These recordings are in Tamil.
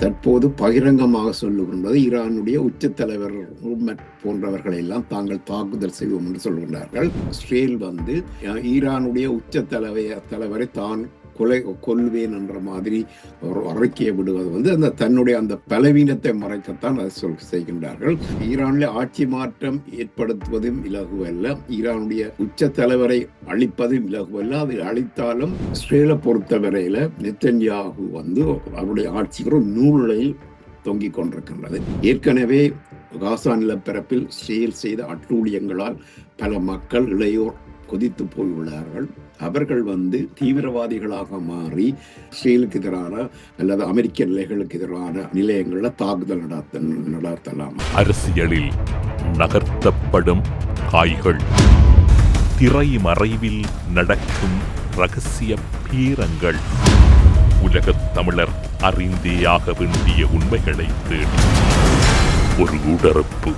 தற்போது பகிரங்கமாக சொல்லுகின்றது ஈரானுடைய உச்ச தலைவர் போன்றவர்களை எல்லாம் தாங்கள் தாக்குதல் செய்வோம் என்று சொல்கின்றார்கள். இஸ்ரேல் வந்து ஈரானுடைய உச்ச தலைவர் தலைவரை தான் கொலை கொல்வேன் என்ற மாதிரி ஒரு விடுவது வந்து அந்த தன்னுடைய அந்த பலவீனத்தை மறைக்கத்தான் அதை சொல் செய்கின்றார்கள். ஈரானில் ஆட்சி மாற்றம் ஏற்படுத்துவதும் இலகுவல்ல. ஈரானுடைய உச்ச தலைவரை அழிப்பதும் இலகுவல்ல. அதை அழித்தாலும் இஸ்ரேலை பொறுத்தவரையில நித்தன்யாகு வந்து அவருடைய ஆட்சிக்கு நூலையில் தொங்கிக் கொண்டிருக்கின்றது. ஏற்கனவே காசா நிலப்பரப்பில் செயல் செய்த அட்டூழியங்களால் பல மக்கள் இளையோர் கொதித்து போயுள்ளார்கள் அவர்கள் வந்து தீவிரவாதிகளாக மாறி இஸ்ரேலுக்கு எதிரான அல்லது அமெரிக்க நிலைகளுக்கு எதிரான நிலையங்களில் தாக்குதல் நடத்த நடத்தலாம். அரசியலில் நகர்த்தப்படும் காய்கள். திரை மறைவில் நடக்கும் ரகசிய பீரங்கள். உலகத் தமிழர் அறிந்தேயாக வேண்டிய உண்மைகளை தேடி. ஒரு உடறப்பு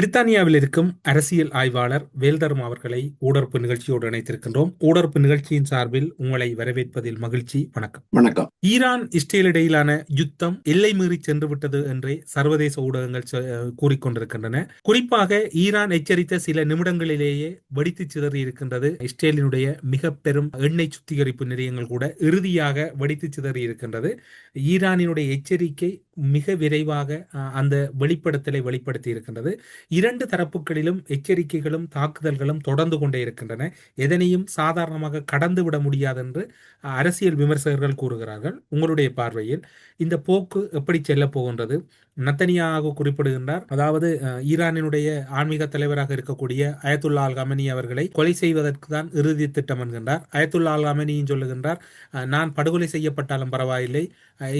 பிரித்தானியாவில் இருக்கும் அரசியல் ஆய்வாளர் வேல்தர்மா அவர்களை ஊடர்ப்பு நிகழ்ச்சியோடு இணைத்திருக்கின்றோம். ஊடர்ப்பு நிகழ்ச்சியின் சார்பில் உங்களை வரவேற்பதில் மகிழ்ச்சி வணக்கம். வணக்கம். ஈரான் இஸ்ரேல் இடையிலான யுத்தம் எல்லை மீறி சென்று விட்டது என்றே சர்வதேச ஊடகங்கள் கூறிக்கொண்டிருக்கின்றன. குறிப்பாக ஈரான் எச்சரித்த சில நிமிடங்களிலேயே வெடித்து சிதறி இருக்கின்றது இஸ்ரேலினுடைய மிக பெரும் எண்ணெய் சுத்திகரிப்பு நிலையங்கள் கூட இறுதியாக வெடித்து சிதறி இருக்கின்றது ஈரானினுடைய எச்சரிக்கை மிக விரைவாக அந்த வெளிப்படுத்தலை வெளிப்படுத்தி இருக்கின்றது இரண்டு தரப்புகளிலும் எச்சரிக்கைகளும் தாக்குதல்களும் தொடர்ந்து கொண்டே இருக்கின்றன. எதனையும் சாதாரணமாக கடந்து விட முடியாது என்று அரசியல் விமர்சகர்கள் கூறுகிறார்கள். உங்களுடைய பார்வையில் இந்த போக்கு எப்படி செல்ல போகின்றது? நத்தனியாக குறிப்பிடுகின்றார். அதாவது ஈரானினுடைய ஆன்மீக தலைவராக இருக்கக்கூடிய அயத்துல்லா அல் கமனி அவர்களை கொலை செய்வதற்கு தான் இறுதி திட்டம் என்கின்றார். அயத்துல்லா அல் கமனியும் சொல்லுகின்றார் நான் படுகொலை செய்யப்பட்டாலும் பரவாயில்லை.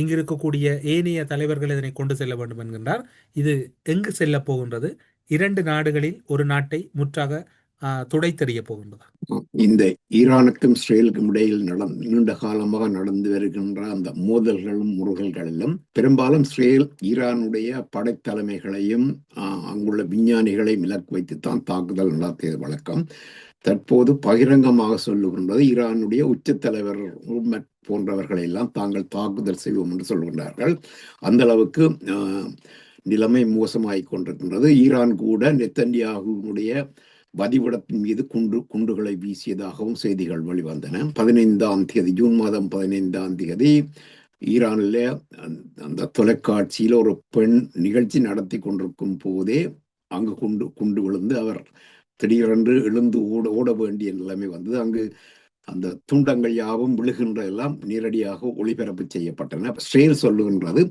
இங்கு இருக்கக்கூடிய ஏனைய தலைவர்கள் இதனை கொண்டு செல்ல வேண்டும் என்கின்றார். இது எங்கு செல்ல போகின்றது? இரண்டு நாடுகளில் ஒரு நாட்டை முற்றாக துடை தெரிய இந்த ஈரானுக்கும் இஸ்ரேலுக்கும் இடையில் நட நீண்ட காலமாக நடந்து வருகின்ற அந்த மோதல்களும் முருகல்களிலும் பெரும்பாலும் இஸ்ரேல் ஈரானுடைய படைத்தலைமைகளையும் அங்குள்ள விஞ்ஞானிகளையும் இலக்கு வைத்துத்தான் தாக்குதல் நடத்தியது வழக்கம். தற்போது பகிரங்கமாக சொல்லுகின்றது ஈரானுடைய உச்ச தலைவர் போன்றவர்களை எல்லாம் தாங்கள் தாக்குதல் செய்வோம் என்று சொல்கின்றார்கள். அந்த அளவுக்கு நிலைமை மோசமாகிக் கொண்டிருக்கின்றது. ஈரான் கூட நெத்தன்யாகுனுடைய வதிவிடத்தின் மீது குண்டு குண்டுகளை வீசியதாகவும் செய்திகள் வெளிவந்தன. பதினைந்தாம் தேதி ஜூன் மாதம் பதினைந்தாம் தேதி ஈரானில் அந்த தொலைக்காட்சியில் ஒரு பெண் நிகழ்ச்சி நடத்தி கொண்டிருக்கும் போதே அங்கு குண்டு குண்டு விழுந்து அவர் திடீரென்று எழுந்து ஓட ஓட வேண்டிய நிலைமை வந்தது. அங்கு அந்த துண்டங்கள் யாவும் விழுகின்ற எல்லாம் நேரடியாக ஒளிபரப்பு செய்யப்பட்டன. ஸ்ரேல் சொல்லுகின்றது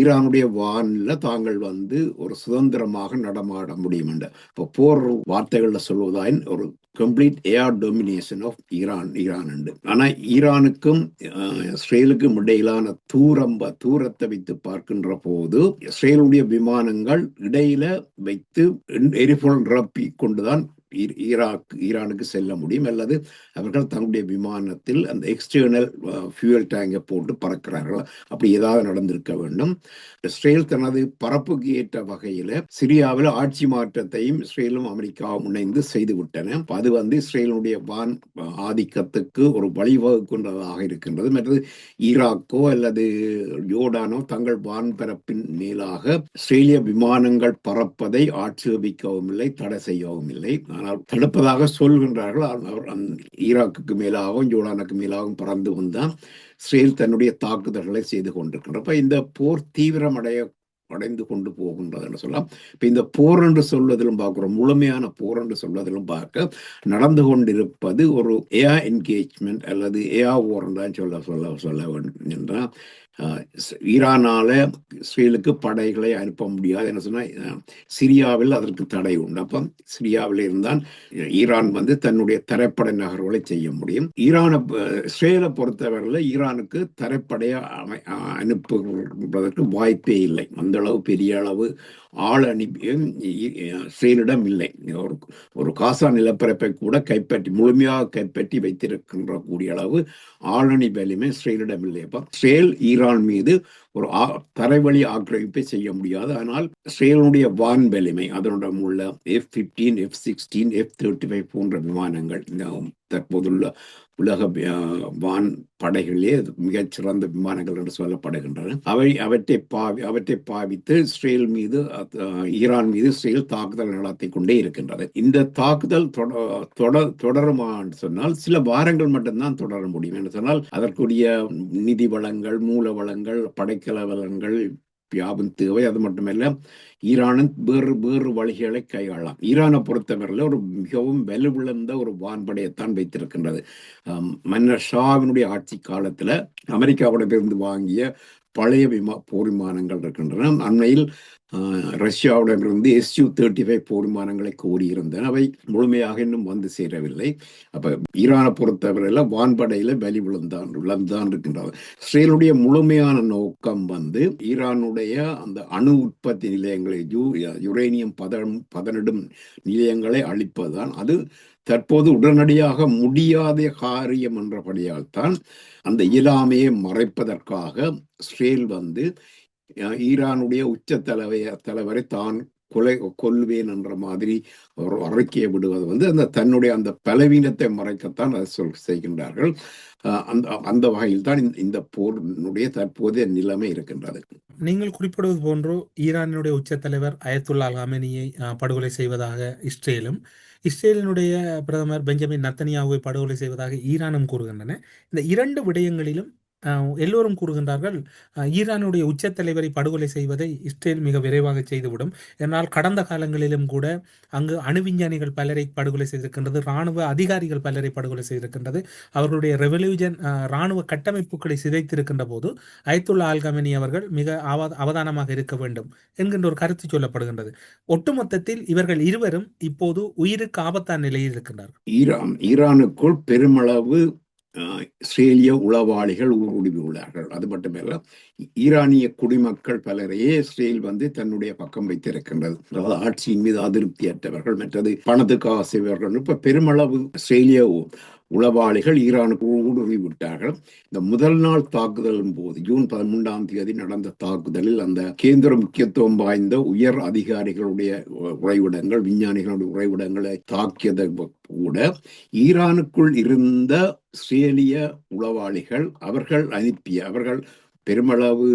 ஈரானுடைய வானில் தாங்கள் வந்து ஒரு சுதந்திரமாக நடமாட முடியும் என்று இப்போ போர் வார்த்தைகளில் சொல்வதாயின் ஒரு complete air domination of Iran Iran உண்டு. ஆனால் ஈரானுக்கும் இஸ்ரேலுக்கும் இடையிலான தூரம் தூரத்தை வைத்து பார்க்கின்ற போது இஸ்ரேலுடைய விமானங்கள் இடையில வைத்து எரிபொருள் நிரப்பி கொண்டுதான் ஈராக் ஈரானுக்கு செல்ல முடியும். அல்லது அவர்கள் தன்னுடைய விமானத்தில் அந்த எக்ஸ்டர்னல் ஃபியூயல் டேங்கை போட்டு பறக்கிறார்கள்? அப்படி ஏதாவது நடந்திருக்க வேண்டும். இஸ்ரேல் தனது பரப்புக்கு ஏற்ற வகையில சிரியாவில் ஆட்சி மாற்றத்தையும் இஸ்ரேலும் அமெரிக்காவும் இணைந்து செய்து விட்டன அது வந்து இஸ்ரேலுடைய வான் ஆதிக்கத்துக்கு ஒரு வழிவகுக்கின்றதாக இருக்கின்றது. மற்றது ஈராக்கோ அல்லது ஜோர்டானோ தங்கள் வான் பரப்பின் மேலாக இஸ்ரேலிய விமானங்கள் பறப்பதை ஆட்சேபிக்கவும் இல்லை தடை செய்யவும் இல்லை. ஆனால் தடுப்பதாக சொல்கின்றார்கள். அவர் ஈராக்குக்கு மேலாகவும் ஜோர்டானுக்கு மேலாகவும் பறந்து வந்தான். இஸ்ரேல் தன்னுடைய தாக்குதல்களை செய்து கொண்டிருக்கின்றப்ப இந்த போர் தீவிரமடைய அடைந்து கொண்டு போகின்றது என்று சொல்லலாம். இப்ப இந்த போர் என்று சொல்வதிலும் பார்க்கிறோம். முழுமையான போர் என்று சொல்வதிலும் பார்க்க நடந்து கொண்டிருப்பது ஒரு ஏஆ என்கேஜ்மெண்ட் அல்லது ஏஆ ஓர் தான் சொல்ல சொல்ல சொல்ல வேண்டும் என்றால் ஈரானால இஸ்ரேலுக்கு படைகளை அனுப்ப முடியாது. என்ன சொன்னா சிரியாவில் அதற்கு தடை உண்டு. அப்ப சிரியாவில் இருந்தால் ஈரான் வந்து தன்னுடைய தரைப்படை நகர்வுகளை செய்ய முடியும். ஈரானை இஸ்ரேலை பொறுத்தவரையில் ஈரானுக்கு தரைப்படையை அமை அனுப்புவதற்கு வாய்ப்பே இல்லை. அந்த அளவு பெரிய அளவு ஆள் அனுப்பியும் இஸ்ரேலிடம் இல்லை. ஒரு ஒரு காசா நிலப்பரப்பை கூட கைப்பற்றி முழுமையாக கைப்பற்றி வைத்திருக்கின்ற கூடிய அளவு ஆளணி வேலையுமே இஸ்ரேலிடம் இல்லை. அப்ப ஸ்ரேல் ஈரான் மீது ஒரு தரைவழி ஆக்கிரமிப்பை செய்ய முடியாது. ஆனால் இஸ்ரேலுடைய வான் வலிமை அதனுடன் உள்ள F fifteen F sixteen F thirty five போன்ற விமானங்கள் தற்போதுள்ள உலக வான் படைகளிலே மிகச்சிறந்த விமானங்கள் என்று சொல்லப்படுகின்றன. அவை அவற்றை பாவி அவற்றை பாவித்து இஸ்ரேல் மீது ஈரான் மீது இஸ்ரேல் தாக்குதல் நடத்தி கொண்டே இருக்கின்றது. இந்த தாக்குதல் தொட- தொடர் தொடருமா சொன்னால் சில வாரங்கள் மட்டும்தான் தொடர முடியும். என்று சொன்னால் அதற்குரிய நிதி வளங்கள் மூல வளங்கள் படைக்கல வளங்கள் வியாபம் தேவை அது மட்டுமல்ல ஈரானின் வேறு வேறு வழிகளை கையாளலாம். ஈரானை பொறுத்தவரையில் ஒரு மிகவும் வலுவிழந்த ஒரு வான்படையைத்தான் வைத்திருக்கின்றது. மன்னர் ஷாவினுடைய ஆட்சி காலத்துல அமெரிக்காவிடமிருந்து வாங்கிய பழைய விமா போர் விமானங்கள் இருக்கின்றன. அண்மையில் ரஷ்யாவிடமிருந்து எஸ்யூ தேர்ட்டி ஃபைவ் போர் விமானங்களை கோரியிருந்தன அவை முழுமையாக இன்னும் வந்து சேரவில்லை. அப்ப ஈரானை பொறுத்தவரையில வான்படையில வலி விழுந்தான் விழுந்தான் இருக்கின்றது. இஸ்ரேலுடைய முழுமையான நோக்கம் வந்து ஈரானுடைய அந்த அணு உற்பத்தி நிலையங்களை யூ யுரேனியம் பதம் பதனிடும் நிலையங்களை அழிப்பதுதான். அது தற்போது உடனடியாக முடியாத காரியம் என்றபடியால் தான் அந்த இயலாமையை மறைப்பதற்காக இஸ்ரேல் வந்து ஈரானுடைய உச்ச தலைவைய தலைவரை தான் கொலை கொல்வேன் என்ற மாதிரி அவர் அறிக்கையை விடுவது வந்து அந்த தன்னுடைய அந்த பலவீனத்தை மறைக்கத்தான் அதை சொல் செய்கின்றார்கள். அந்த அந்த வகையில் தான் இந்த- போரினுடைய தற்போதைய நிலைமை இருக்கின்றது. நீங்கள் குறிப்பிடுவது போன்று ஈரானுடைய உச்ச தலைவர் அயத்துல்லா ஹாமினியை படுகொலை செய்வதாக இஸ்ரேலும் இஸ்ரேலினுடைய பிரதமர் பெஞ்சமின் நத்தனியாவை படுகொலை செய்வதாக ஈரானும் கூறுகின்றன. இந்த இரண்டு விடயங்களிலும் எல்லோரும் கூறுகின்றார்கள் ஈரானுடைய உச்ச தலைவரை படுகொலை செய்வதை இஸ்ரேல் மிக விரைவாக செய்துவிடும். என்னால் கடந்த காலங்களிலும் கூட அங்கு அணு விஞ்ஞானிகள் பலரை படுகொலை செய்திருக்கின்றது ராணுவ அதிகாரிகள் பலரை படுகொலை செய்திருக்கின்றது. அவர்களுடைய ரெவல்யூஷன் ராணுவ கட்டமைப்புகளை சிதைத்திருக்கின்ற போது அயத்துல்லா அல் அவர்கள் மிக அவதானமாக இருக்க வேண்டும் என்கின்ற ஒரு கருத்து சொல்லப்படுகின்றது. ஒட்டுமொத்தத்தில் இவர்கள் இருவரும் இப்போது உயிருக்கு ஆபத்தான நிலையில் இருக்கின்றார்கள். ஈரான் ஈரானுக்குள் பெருமளவு இஸ்ரேலிய உளவாளிகள் ஊடுருவியுள்ளார்கள் அது மட்டுமல்ல ஈரானிய குடிமக்கள் பலரையே இஸ்ரேல் வந்து தன்னுடைய பக்கம் வைத்திருக்கின்றது. அதாவது ஆட்சியின் மீது அதிருப்தியற்றவர்கள் மற்றது பணத்துக்கு ஆசைவர்கள் இப்ப பெருமளவு இஸ்ரேலிய உளவாளிகள் ஈரானுக்கு ஊடுருவி விட்டார்கள். இந்த முதல் நாள் தாக்குதலின் போது ஜூன் பதிமூன்றாம் தேதி நடந்த தாக்குதலில் அந்த கேந்திர முக்கியத்துவம் வாய்ந்த உயர் அதிகாரிகளுடைய உறைவிடங்கள் விஞ்ஞானிகளுடைய உறைவிடங்களை தாக்கியதை கூட ஈரானுக்குள் இருந்த இஸ்ரேலிய உளவாளிகள் அவர்கள் அனுப்பிய அவர்கள் பெருமளவு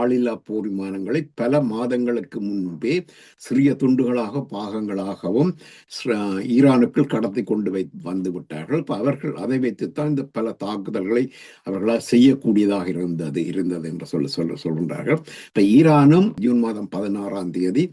ஆளில்லா போர் விமானங்களை பல மாதங்களுக்கு முன்பே சிறிய துண்டுகளாக பாகங்களாகவும் ஈரானுக்குள் கடத்தி கொண்டு வை வந்து விட்டார்கள். அவர்கள் அதை வைத்துத்தான் இந்த பல தாக்குதல்களை அவர்களால் செய்யக்கூடியதாக இருந்தது இருந்தது என்று சொல்ல சொல்ல சொல்கின்றார்கள். இப்ப ஈரானும் ஜூன் மாதம் பதினாறாம் தேதி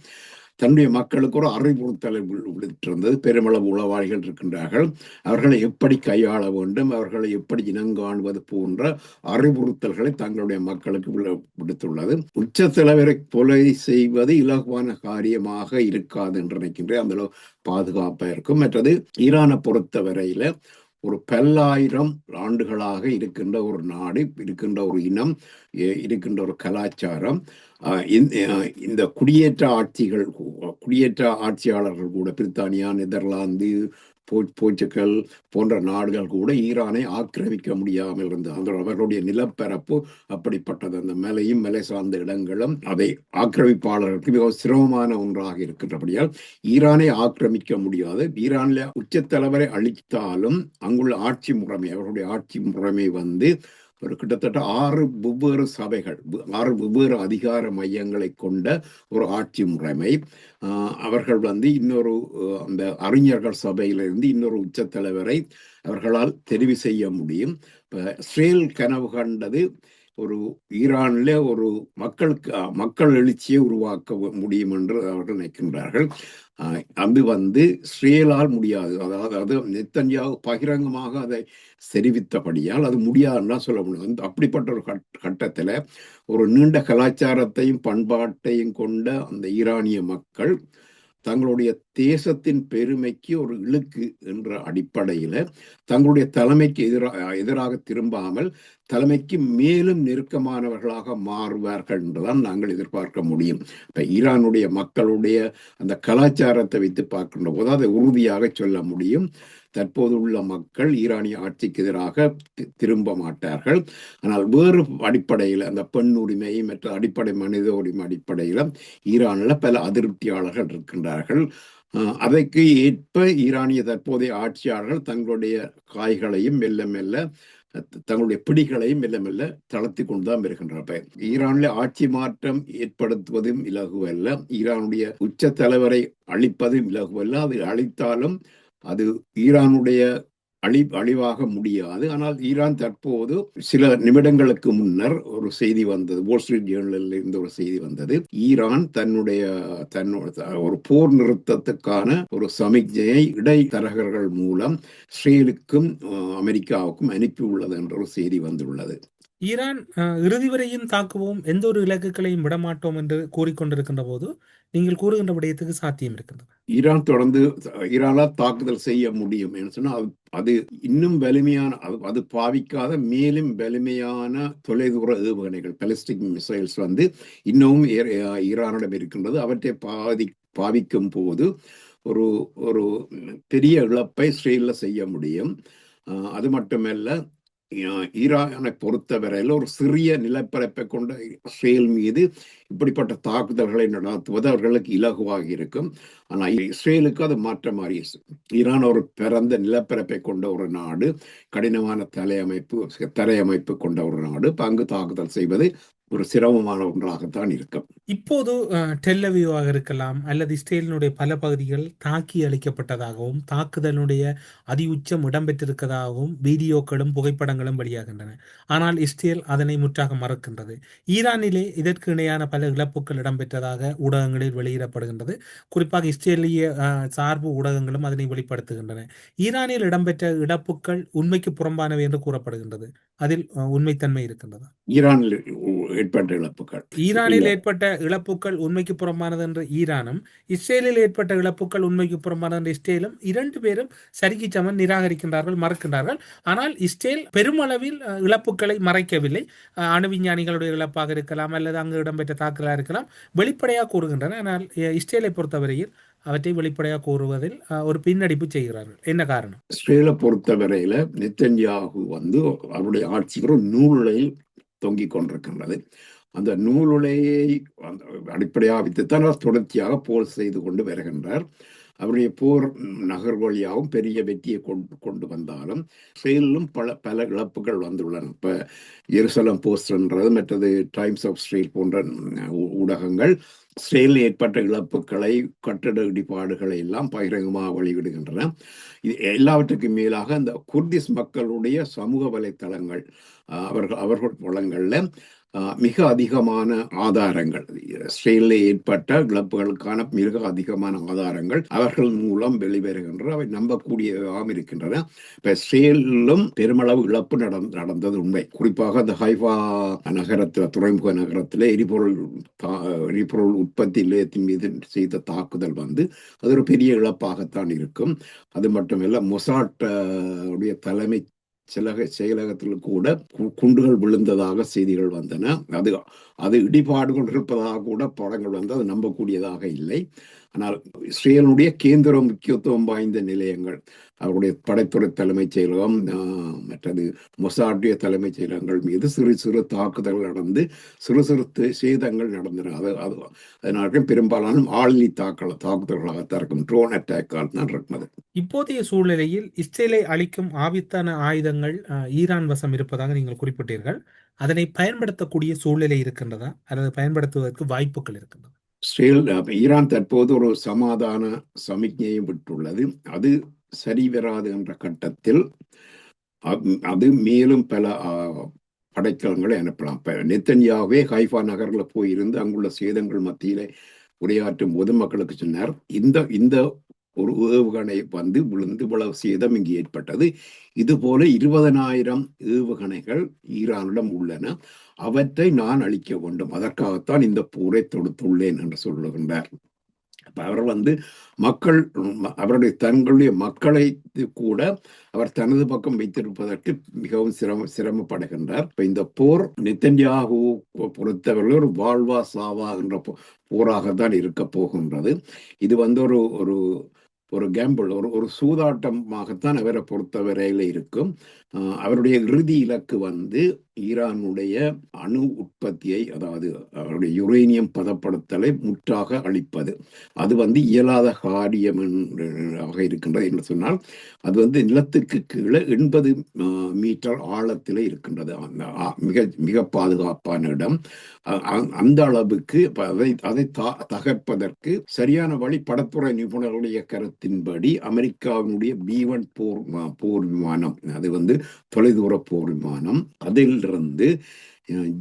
தன்னுடைய மக்களுக்கு ஒரு அறிவுறுத்தலை விடுத்திருந்தது பெருமளவு உளவாளிகள் இருக்கின்றார்கள். அவர்களை எப்படி கையாள வேண்டும் அவர்களை எப்படி இனங்காணுவது போன்ற அறிவுறுத்தல்களை தங்களுடைய மக்களுக்கு விடு- விடுத்துள்ளது. உச்ச தலைவரை கொலை செய்வது இலகுவான காரியமாக இருக்காது என்று நினைக்கின்ற அந்த பாதுகாப்பாக பாதுகாப்பா இருக்கும். மற்றது ஈரானை பொறுத்தவரையில ஒரு பல்லாயிரம் ஆண்டுகளாக இருக்கின்ற ஒரு நாடு இருக்கின்ற ஒரு இனம் இருக்கின்ற ஒரு கலாச்சாரம். ஆஹ் இந்த இந்த குடியேற்ற ஆட்சிகள் குடியேற்ற ஆட்சியாளர்கள் கூட பிரித்தானியா நெதர்லாந்து போ- போர்ச்சுகல் போன்ற நாடுகள் கூட ஈரானை ஆக்கிரமிக்க முடியாமல் இருந்தது. அந்த அவர்களுடைய நிலப்பரப்பு அப்படிப்பட்டது. அந்த மலையும் மலை சார்ந்த இடங்களும் அதை ஆக்கிரமிப்பாளர்களுக்கு மிகவும் சிரமமான ஒன்றாக இருக்கின்றபடியால் ஈரானை ஆக்கிரமிக்க முடியாது. ஈரானில் உச்சத்தலைவரை அழித்தாலும் அங்குள்ள ஆட்சி முறைமை அவர்களுடைய ஆட்சி முறைமை வந்து ஒரு கிட்டத்தட்ட ஆறு வெவ்வேறு சபைகள் ஆறு வெவ்வேறு அதிகார மையங்களை கொண்ட ஒரு ஆட்சி முறைமை. அவர்கள் வந்து இன்னொரு அந்த அறிஞர்கள் சபையிலிருந்து இன்னொரு உச்சத்தலைவரை அவர்களால் தெரிவு செய்ய முடியும். இப்ப இஸ்ரேல் கனவு கண்டது ஒரு ஈரானில் ஒரு மக்களுக்கு மக்கள் எழுச்சியை உருவாக்க முடியும் என்று அவர்கள் நினைக்கின்றார்கள். அது வந்து ஸ்ரீயலால் முடியாது. அதாவது அது நெத்தன்யாகு பகிரங்கமாக அதை தெரிவித்தபடியால் அது முடியாதுன்னா சொல்ல முடியும். அப்படிப்பட்ட ஒரு கட் கட்டத்தில் ஒரு நீண்ட கலாச்சாரத்தையும் பண்பாட்டையும் கொண்ட அந்த ஈரானிய மக்கள் தங்களுடைய தேசத்தின் பெருமைக்கு ஒரு இழுக்கு என்ற அடிப்படையில தங்களுடைய தலைமைக்கு எதிராக எதிராக திரும்பாமல் தலைமைக்கு மேலும் நெருக்கமானவர்களாக மாறுவார்கள் என்றுதான் நாங்கள் எதிர்பார்க்க முடியும். இப்ப ஈரானுடைய மக்களுடைய அந்த கலாச்சாரத்தை வைத்து பார்க்கின்ற போது அதை உறுதியாக சொல்ல முடியும். தற்போது உள்ள மக்கள் ஈரானிய ஆட்சிக்கு எதிராக தி- திரும்ப மாட்டார்கள். ஆனால் வேறு அடிப்படையில் அந்த பெண் உரிமை மற்ற அடிப்படை மனித உரிமை அடிப்படையில் ஈரானில் பல அதிருப்தியாளர்கள் இருக்கின்றார்கள். அதற்கு ஏற்ப ஈரானிய தற்போதைய ஆட்சியாளர்கள் தங்களுடைய காய்களையும் மெல்ல மெல்ல தங்களுடைய பிடிகளையும் மெல்ல மெல்ல தளர்த்தி கொண்டுதான் வருகின்றனர். ஈரானில் ஆட்சி மாற்றம் ஏற்படுத்துவதும் இலகுவல்ல. ஈரானுடைய உச்ச தலைவரை அழிப்பதும் இலகுவல்ல. அது அழித்தாலும் அது ஈரானுடைய அழி அழிவாக முடியாது. ஆனால் ஈரான் தற்போது சில நிமிடங்களுக்கு முன்னர் ஒரு செய்தி வந்தது. வால் ஸ்ட்ரீட் ஜேர்னலில் இருந்து ஒரு செய்தி வந்தது. ஈரான் தன்னுடைய தன்னோட ஒரு போர் நிறுத்தத்துக்கான ஒரு சமிக்ஞையை இடைத்தரகர்கள் மூலம் இஸ்ரேலுக்கும் அமெரிக்காவுக்கும் அமெரிக்காவுக்கும் அனுப்பியுள்ளது என்ற ஒரு செய்தி வந்துள்ளது. ஈரான் இறுதி வரையும் தாக்குவோம் எந்த ஒரு இலக்குகளையும் விடமாட்டோம் என்று கூறிக்கொண்டிருக்கின்ற போது நீங்கள் கூறுகின்ற விடயத்துக்கு சாத்தியம் இருக்கின்றது. ஈரான் தொடர்ந்து ஈரானால் தாக்குதல் செய்ய முடியும் என்று சொன்னால் அது- இன்னும் வலிமையான அது அது பாவிக்காத மேலும் வலிமையான தொலைதூர ஏவுகணைகள் பெலஸ்டிக் மிசைல்ஸ் வந்து இன்னமும் ஈரானிடம் இருக்கின்றது. அவற்றை பாதி பாவிக்கும் போது ஒரு ஒரு பெரிய இழப்பை ஸ்ரீல செய்ய முடியும். அது மட்டுமல்ல ஈரானை பொறுத்தவரையில் ஒரு சிறிய நிலப்பரப்பை கொண்ட இஸ்ரேல் மீது இப்படிப்பட்ட தாக்குதல்களை நடத்துவது அவர்களுக்கு இலகுவாக இருக்கும். ஆனால் இஸ்ரேலுக்கு அது மாற்ற மாறி ஈரான் ஒரு பிறந்த நிலப்பரப்பை கொண்ட ஒரு நாடு கடினமான தலையமைப்பு தரையமைப்பு கொண்ட ஒரு நாடு. பங்கு அங்கு தாக்குதல் செய்வது ஒரு சிரமமான ஒன்றாகத்தான் இருக்கும். இப்போது டெல்லவியூவாக இருக்கலாம் அல்லது இஸ்ரேலினுடைய பல பகுதிகள் தாக்கி அளிக்கப்பட்டதாகவும் தாக்குதலுடைய அதி உச்சம் இடம்பெற்றிருப்பதாகவும் வீடியோக்களும் புகைப்படங்களும் வெளியாகின்றன. ஆனால் இஸ்ரேல் அதனை முற்றாக மறுக்கின்றது. ஈரானிலே இதற்கு இணையான பல இழப்புகள் இடம்பெற்றதாக ஊடகங்களில் வெளியிடப்படுகின்றது. குறிப்பாக இஸ்ரேலிய சார்பு ஊடகங்களும் அதனை வெளிப்படுத்துகின்றன. ஈரானில் இடம்பெற்ற இழப்புகள் உண்மைக்கு புறம்பானவை என்று கூறப்படுகின்றது. அதில் உண்மைத்தன்மை இருக்கின்றது? ஈரானில் ஏற்பட்ட இழப்புகள். ஈரானில். ஏற்பட்ட இழப்புகள் உண்மைக்கு புறம்பானது என்று ஈரானும் இஸ்ரேலில் ஏற்பட்ட இழப்புகள் உண்மைக்கு புறம்பானது என்று இஸ்ரேலும் இரண்டு பேரும் சரிக்கு சமன் நிராகரிக்கின்றார்கள் மறுக்கின்றார்கள். ஆனால் இஸ்ரேல் பெருமளவில் இழப்புகளை மறைக்கவில்லை. அணு விஞ்ஞானிகளுடைய இழப்பாக இருக்கலாம் அல்லது அங்கு இடம்பெற்ற தாக்குதலாக இருக்கலாம் வெளிப்படையாக கூறுகின்றன. ஆனால் இஸ்ரேலை பொறுத்தவரையில் அவற்றை வெளிப்படையாக கூறுவதில் ஒரு பின்னடிப்பு செய்கிறார்கள். என்ன காரணம்? இஸ்ரேலை பொறுத்தவரையில நெத்தன்யாகு வந்து அவருடைய ஆட்சிக்கு ஒரு நூலுலையில் தொங்கிக் கொண்டிருக்கின்றது. அந்த நூலுலையை அந்த அடிப்படையாக வைத்துத்தான் அவர் தொடர்ச்சியாக போர் செய்து கொண்டு வருகின்றார். அவருடைய போர் நகர் வழியாகவும் பெரிய வெற்றியை கொண்டு கொண்டு வந்தாலும் ஸ்ரீலும் பல பல இழப்புகள் வந்துள்ளன. இப்போ எருசலம் போஸ்ட்ன்றது மற்றது டைம்ஸ் ஆஃப் இஸ்ரேல் போன்ற ஊடகங்கள் இஸ்ரேலில் ஏற்பட்ட இழப்புகளை கட்டட இடிபாடுகளை எல்லாம் பகிரங்கமாக வெளியிடுகின்றன இது எல்லாவற்றுக்கும் மேலாக அந்த குர்திஸ் மக்களுடைய சமூக வலைத்தளங்கள் அவர்கள் அவர்கள் வளங்கள்ல மிக அதிகமான ஆதாரங்கள். இஸ்ரேலில் ஏற்பட்ட இழப்புகளுக்கான மிக அதிகமான ஆதாரங்கள் அவர்கள் மூலம் வெளிவருகின்றன. அவை நம்பக்கூடியவாகவும் இருக்கின்றன. இப்போ ஸ்ரீலும் பெருமளவு இழப்பு நடந் நடந்தது உண்மை. குறிப்பாக அந்த ஹைஃபா நகரத்தில் துறைமுக நகரத்தில் எரிபொருள் தா- எரிபொருள் உற்பத்தி நிலையத்தின் மீது செய்த தாக்குதல் வந்து அது ஒரு பெரிய இழப்பாகத்தான் இருக்கும். அது மட்டுமல்ல மொசாட் உடைய தலைமை சில செயலகத்தில் கூட கு- குண்டுகள் விழுந்ததாக செய்திகள் வந்தன. அது அது இடிபாடு கொண்டிருப்பதாக கூட படங்கள் வந்து அது நம்பக்கூடியதாக இல்லை. ஆனால் இஸ்ரேலுடைய கேந்திர முக்கியத்துவம் வாய்ந்த நிலையங்கள் அவருடைய படைத்துறை தலைமைச் செயலகம் மற்றது மொசாட்டுடைய தலைமைச் செயலகங்கள் மீது சிறு சிறு தாக்குதல்கள் நடந்து சிறு சிறு சேதங்கள் நடந்தன. அது அது அதனால பெரும்பாலான ஆளில்லி தாக்கல தாக்குதல்களாகத்தான் இருக்கும் ட்ரோன் அட்டாக்கால் தான் இருக்கும் அது இப்போதைய சூழ்நிலையில் இஸ்ரேலை அளிக்கும் ஆபத்தான ஆயுதங்கள் ஈரான் வசம் இருப்பதாக நீங்கள் குறிப்பிட்டீர்கள். அதனை பயன்படுத்தக்கூடிய சூழ்நிலை இருக்கின்றதா? அல்லது பயன்படுத்துவதற்கு வாய்ப்புகள் இருக்கின்றதா? ஸ்ரீல் ஈரான் தற்போது ஒரு சமாதான சமிக்ஞையை விட்டுள்ளது. அது சரிவராது என்ற கட்டத்தில் அது மேலும் பல படைக்கலங்களை அனுப்பலாம். இப்போ நெத்தன்யாவே ஹைஃபா நகரில் போயிருந்து அங்குள்ள சேதங்கள் மத்தியிலே உரையாற்றும் பொதுமக்களுக்கு சொன்னார். இந்த இந்த ஒரு ஏவுகணை வந்து விழுந்து இவ்வளவு சேதம் இங்கு ஏற்பட்டது. இது போல இருபதனாயிரம் ஏவுகணைகள் ஈரானிடம் உள்ளன. அவற்றை நான் அழிக்க வேண்டும். அதற்காகத்தான் இந்த போரை தொடுத்துள்ளேன் என்று சொல்லுகின்றார். அப்ப அவர் வந்து மக்கள் அவருடைய தங்களுடைய மக்களை கூட அவர் தனது பக்கம் வைத்திருப்பதற்கு மிகவும் சிரம சிரமப்படுகின்றார். இப்ப இந்த போர் நித்தன்யாகு பொறுத்தவரை ஒரு வாழ்வா சாவா என்ற போராகத்தான் இருக்க போகின்றது. இது வந்து ஒரு ஒரு ஒரு கேம்பிள் ஒரு ஒரு சூதாட்டமாகத்தான் அவரை பொறுத்தவரையில இருக்கும். அவருடைய இறுதி இலக்கு வந்து ஈரானுடைய அணு உற்பத்தியை அதாவது அவருடைய யுரேனியம் பதப்படுத்தலை முற்றாக அளிப்பது அது வந்து இயலாத காரியம் ஆக இருக்கின்றது என்று சொன்னால் அது வந்து நிலத்துக்கு கீழே எண்பது மீட்டர் ஆழத்தில் இருக்கின்றது. அந்த மிக மிக பாதுகாப்பான இடம். அந்த அளவுக்கு அதை அதை தகர்ப்பதற்கு சரியான வழி படத்துறை நிபுணர்களுடைய கருத்தின்படி அமெரிக்காவினுடைய பி ஒன் போர் போர் விமானம் அது வந்து தொலைதூர போர் விமானம் அதிலிருந்து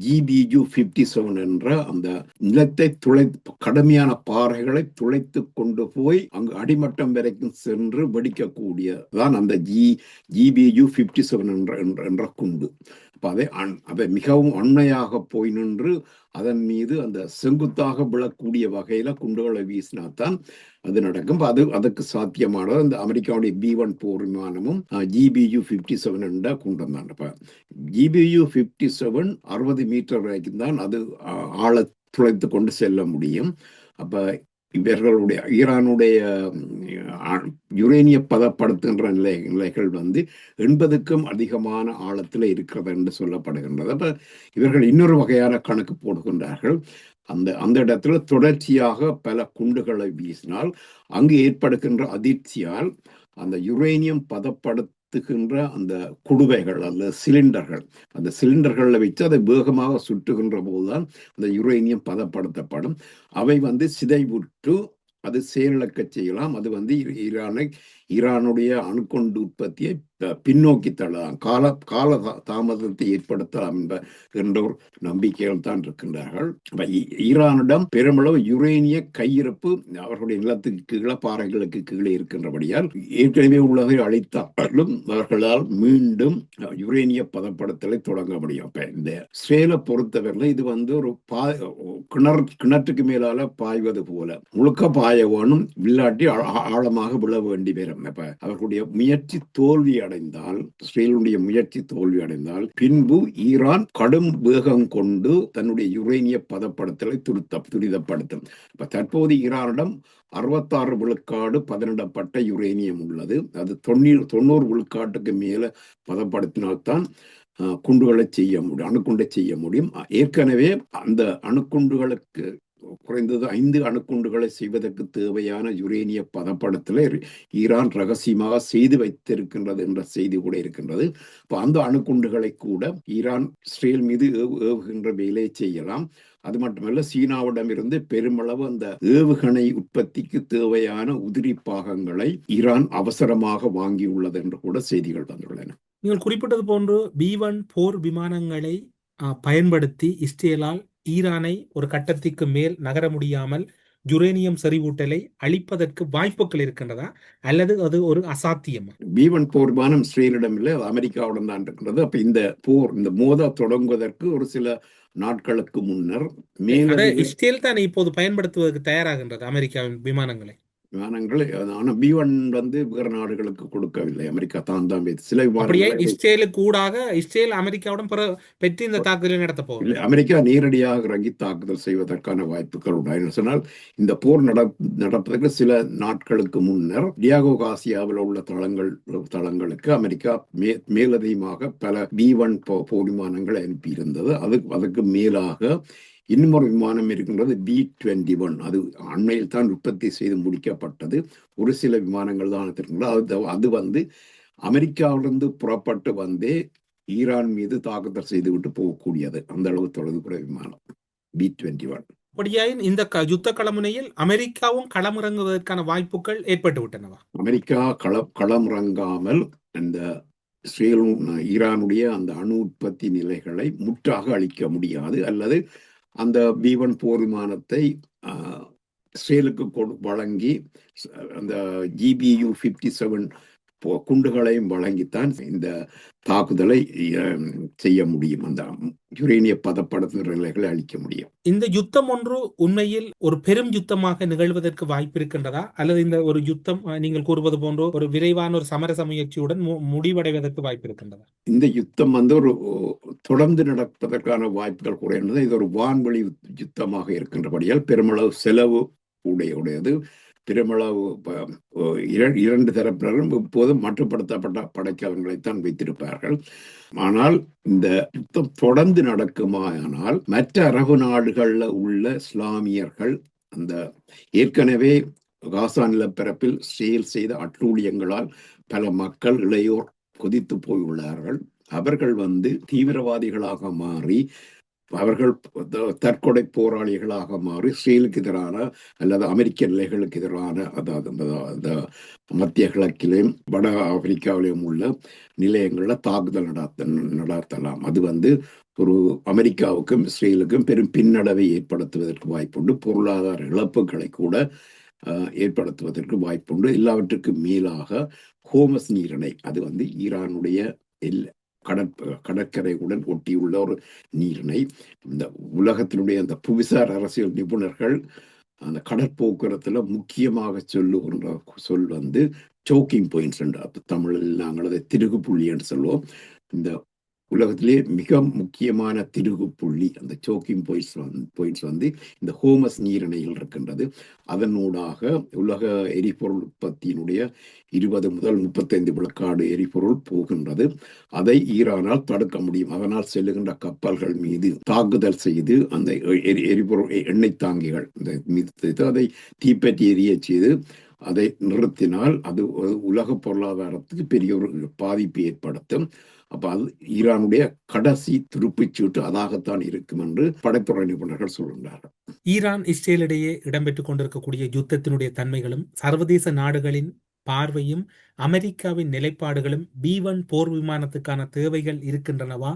ஜிபிஜு பிப்டி செவன் என்ற அந்த நிலத்தை துளை கடுமையான பாறைகளை துளைத்து கொண்டு போய் அங்கு அடிமட்டம் வரைக்கும் சென்று வெடிக்கக்கூடியதான் அந்த ஜி ஜிபிஜு பிப்டி செவன் என்ற என்ற- என்ற குண்டு. அப்போ அதை அண்- அதை மிகவும் அண்மையாக போய் நின்று அதன் மீது அந்த செங்குத்தாக விழக்கூடிய வகையில குண்டுகளை வீசினாத்தான் அது நடக்கும். அது அதுக்கு சாத்தியமானது. அந்த அமெரிக்காவுடைய பி ஒன் போர் விமானமும் ஜிபியு ஃபிஃப்டி செவன் என்ற குண்டம் தான். இப்போ ஜிபியு ஃபிஃப்டி செவன் அறுபது மீட்டர் வரைக்கும் தான் அது ஆழ துளைத்து கொண்டு செல்ல முடியும். அப்போ இவர்களுடைய ஈரானுடைய யுரேனிய பதப்படுத்துகின்ற நிலை நிலைகள் வந்து எண்பதுக்கும் அதிகமான ஆழத்தில் இருக்கிறது என்று சொல்லப்படுகின்றது. அப்போ இவர்கள் இன்னொரு வகையான கணக்கு போடுகின்றார்கள். அந்த அந்த இடத்துல தொடர்ச்சியாக பல குண்டுகளை வீசினால் அங்கு ஏற்படுகின்ற அதிர்ச்சியால் அந்த யுரேனியம் பதப்படுத்துகின்ற அந்த குடுவைகள் அல்லது சிலிண்டர்கள் அந்த சிலிண்டர்களில் வச்சு அதை வேகமாக சுட்டுகின்ற போதுதான் அந்த யுரேனியம் பதப்படுத்தப்படும். அவை வந்து சிதைவுற்று அது செயலிழக்க செய்யலாம். அது வந்து ஈரானை ஈரானுடைய அணுக்கொண்டு உற்பத்தியை பின்னோக்கி தள்ளலாம் கால கால தாமதத்தை ஏற்படுத்தலாம் என்ற ஒரு நம்பிக்கைகள் தான் இருக்கின்றார்கள். ஈரானிடம் பெருமளவு யுரேனிய கையிருப்பு அவர்களுடைய நிலத்துக்கு கீழே பாறைகளுக்கு கீழே இருக்கின்றபடியால் ஏற்கனவே உள்ளதை அழித்தாலும் அவர்களால் மீண்டும் யுரேனிய பதப்படுத்தலை தொடங்க முடியும். இந்த சேலை பொறுத்தவரையில் இது வந்து ஒரு பா கிணறு கிணற்றுக்கு மேலால பாய்வது போல முழுக்க பாய வேணும் இல்லாட்டி ஆழமாக விழ வேண்டி வரும். அப்ப அவர்களுடைய முயற்சி தோல்வி அடைந்தால் இஸ்ரேலுடைய முயற்சி தோல்வி அடைந்தால் பின்பு ஈரான் கடும் வேகம் கொண்டு தன்னுடைய யுரேனிய பதப்படுத்தலை துரித துரிதப்படுத்தும். இப்ப தற்போது ஈரானிடம் அறுபத்தாறு விழுக்காடு பதனிடப்பட்ட யுரேனியம் உள்ளது. அது தொண்ணூறு தொண்ணூறு விழுக்காட்டுக்கு மேல பதப்படுத்தினால்தான் குண்டுகளை செய்ய முடியும் அணுக்குண்டை செய்ய முடியும். ஏற்கனவே அந்த அணுக்குண்டுகளுக்கு குறைந்தது ஐந்து அணுக்குண்டுகளை செய்வதற்கு தேவையான யுரேனிய பதப்படுத்தலை ஈரான் ரகசியமாக செய்து வைத்திருக்கின்றது என்ற செய்தி கூட இருக்கின்றது. இப்போ அந்த அணுக்குண்டுகளை கூட ஈரான் இஸ்ரேல் மீது ஏவு- ஏவுகின்ற வேலையை செய்யலாம். அது மட்டுமல்ல சீனாவிடமிருந்து பெருமளவு அந்த ஏவுகணை உற்பத்திக்கு தேவையான உதிரி பாகங்களை ஈரான் அவசரமாக வாங்கியுள்ளது என்று கூட செய்திகள் வந்துள்ளன. நீங்கள் குறிப்பிட்டது போன்று பி ஒன் போர் விமானங்களை பயன்படுத்தி இஸ்ரேலால் ஈரானை ஒரு கட்டத்திற்கு மேல் நகர முடியாமல் யுரேனியம் செறிவூட்டலை அழிப்பதற்கு வாய்ப்புகள் இருக்கின்றதா? அல்லது அது ஒரு அசாத்தியமா? பீவன் போர் விமானம் இஸ்ரேலிடம் இல்லை அமெரிக்காவுடன் தான் இருக்கின்றது. அப்ப இந்த போர் இந்த மோத தொடங்குவதற்கு ஒரு சில நாட்களுக்கு முன்னர் மேலதிக இஸ்ரேல் தான் இப்போது பயன்படுத்துவதற்கு தயாராகின்றது அமெரிக்காவின் விமானங்களை? விமானங்கள் ஆனா பி ஒன் வந்து வேறு நாடுகளுக்கு கொடுக்கவில்லை. அமெரிக்கா தான் தான் சில அப்படியே இஸ்ரேலுக்கு ஊடாக இஸ்ரேல் அமெரிக்காவுடன் பிற பெற்று இந்த தாக்குதலை நடத்த இல்லை அமெரிக்கா நேரடியாக இறங்கி தாக்குதல் செய்வதற்கான வாய்ப்புகள் உண்டு. என்று சொன்னால் இந்த போர் நட நடப்பதற்கு சில நாட்களுக்கு முன்னர் டியாகோ காசியாவில் உள்ள தளங்கள் தளங்களுக்கு அமெரிக்கா மே மேலதிகமாக பல பி ஒன் போர் விமானங்களை அனுப்பியிருந்தது. அது அதுக்கு மேலாக இன்னொரு விமானம் இருக்கின்றது பி டுவெண்ட்டி ஒன் அது அண்மையில் தான் உற்பத்தி செய்து முடிக்கப்பட்டது. ஒரு சில விமானங்கள் தான் இருக்கின்றது அது அது வந்து அமெரிக்காவிலிருந்து புறப்பட்டு வந்தே ஈரான் மீது தாக்குதல் செய்துவிட்டு போகக்கூடியது. அந்த அளவு தொலைதூர விமானம் பி டுவெண்ட்டி ஒன் அப்படியாயின் இந்த யுத்த களமுனையில் அமெரிக்காவும் களமிறங்குவதற்கான வாய்ப்புகள் ஏற்பட்டு விட்டனவா அமெரிக்கா கள களமிறங்காமல் அந்த இஸ்ரேலும் ஈரானுடைய அந்த அணு உற்பத்தி நிலைகளை முற்றாக அழிக்க முடியாது. அல்லது அந்த பி ஒன் போர் விமானத்தை ஆஹ், இஸ்ரேலுக்கு கொடு வழங்கி அந்த ஜிபியு ஃபிஃப்டி செவன் குண்டுகளையும் வழங்கித்தான் இந்த தாக்குதலை செய்ய முடியும். அந்த யுரேனிய பதப்படுத்துகிற நிலைகளை அழிக்க முடியும். இந்த யுத்தம் ஒன்று உண்மையில் ஒரு பெரும் யுத்தமாக நிகழ்வதற்கு வாய்ப்பு இருக்கின்றதா அல்லது இந்த ஒரு யுத்தம் நீங்கள் கூறுவது போன்று ஒரு விரைவான ஒரு சமரச முயற்சியுடன் முடிவடைவதற்கு வாய்ப்பு இருக்கின்றதா இந்த யுத்தம் வந்து ஒரு தொடர்ந்து நடப்பதற்கான வாய்ப்புகள் குறைந்தது இது ஒரு வான்வெளி யுத்தமாக இருக்கின்றபடியால் பெருமளவு செலவு உடைய உடையது. பெருமளவு இரண்டு தரப்பினரும் இப்போதும் மட்டுப்படுத்தப்பட்ட படைக்கலங்களைத்தான் வைத்திருப்பார்கள். ஆனால் இந்த யுத்தம் தொடர்ந்து நடக்குமானால் மற்ற அரபு நாடுகள்ல உள்ள இஸ்லாமியர்கள் அந்த ஏற்கனவே காசா நிலப்பரப்பில் செயல் செய்த அட்டூழியங்களால் பல மக்கள் இளையோர் கொதித்து போயுள்ளார்கள். அவர்கள் வந்து தீவிரவாதிகளாக மாறி அவர்கள் த- தற்கொலை போராளிகளாக மாறி இஸ்ரேலுக்கு எதிரான அல்லது அமெரிக்க நிலைகளுக்கு எதிரான அதாவது அந்த- மத்திய கிழக்கிலும் வட ஆப்பிரிக்காவிலும் உள்ள நிலையங்களில் தாக்குதல் நடாத்த நடாத்தலாம். அது வந்து ஒரு அமெரிக்காவுக்கும் இஸ்ரேலுக்கும் பெரும் பின்னடைவை ஏற்படுத்துவதற்கு வாய்ப்புண்டு. பொருளாதார இழப்புகளை கூட ஏற்படுத்துவதற்கு வாய்ப்புண்டு. எல்லாவற்றுக்கும் மேலாக ஹோமஸ் நீரணை அது வந்து ஈரானுடைய எல் கடற் கடற்கரையுடன் ஒட்டியுள்ள ஒரு நீரிணை இந்த உலகத்தினுடைய அந்த புவிசார் அரசியல் நிபுணர்கள் அந்த கடற்போக்குவரத்துல முக்கியமாக சொல்லுகின்ற சொல் வந்து சோக்கிங் பாயிண்ட்ஸ் தமிழில் நாங்கள் அதை திருகு புள்ளி என்று சொல்லுவோம் இந்த உலகத்திலே மிக முக்கியமான திருகு புள்ளி அந்த சோக்கிங் பாயிண்ட்ஸ் வந்து பாயிண்ட்ஸ் வந்து இந்த ஹோமஸ் நீரிணையில் இருக்கின்றது. அதனூடாக உலக எரிபொருள் உற்பத்தியினுடைய இருபது முதல் முப்பத்தைந்து விழுக்காடு எரிபொருள் போகின்றது. அதை ஈரானால் தடுக்க முடியும். அதனால் செல்லுகின்ற கப்பல்கள் மீது தாக்குதல் செய்து அந்த எரி- எரிபொருள் எண்ணெய் தாங்கிகள் இந்த மீது அதை தீப்பற்றி எரிய செய்து அதை நிறுத்தினால் அது உலக பொருளாதாரத்துக்கு பெரிய ஒரு பாதிப்பு ஏற்படுத்தும். அப்ப அது ஈரானுடைய கடைசி துருப்புச் சீட்டு அதாகத்தான் இருக்கும் என்று படைத்துறை நிபுணர்கள் சொல்கின்றார்கள். ஈரான் இஸ்ரேல் இடையே இடம்பெற்றுக் கொண்டிருக்கக்கூடிய யுத்தத்தினுடைய தன்மைகளும் சர்வதேச நாடுகளின் பார்வையும் அமெரிக்காவின் நிலைப்பாடுகளும் பி ஒன் போர் விமானத்துக்கான தேவைகள் இருக்கின்றனவா?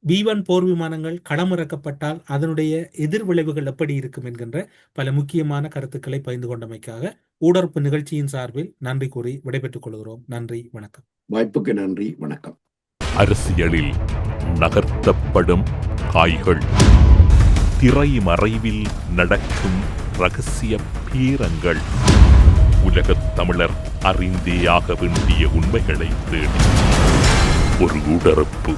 பி ஒன் போர் விமானங்கள் களமிறக்கப்பட்டால் அதனுடைய எதிர்விளைவுகள் எப்படி இருக்கும் என்கின்ற பல முக்கியமான கருத்துக்களை பகிர்ந்து கொண்டமைக்காக ஊடறுப்பு நிகழ்ச்சியின் சார்பில் நன்றி கூறி விடைபெற்றுக் கொள்கிறோம். நன்றி வணக்கம். வாய்ப்புக்கு நன்றி வணக்கம். அரசியலில் நகர்த்தப்படும் காய்கள். திரைமறைவில் நடக்கும் ரகசிய பீரங்கள். உலகத் தமிழர் அறிந்தேயாக வேண்டிய உண்மைகளை தேடி. ஒரு உடறுப்பு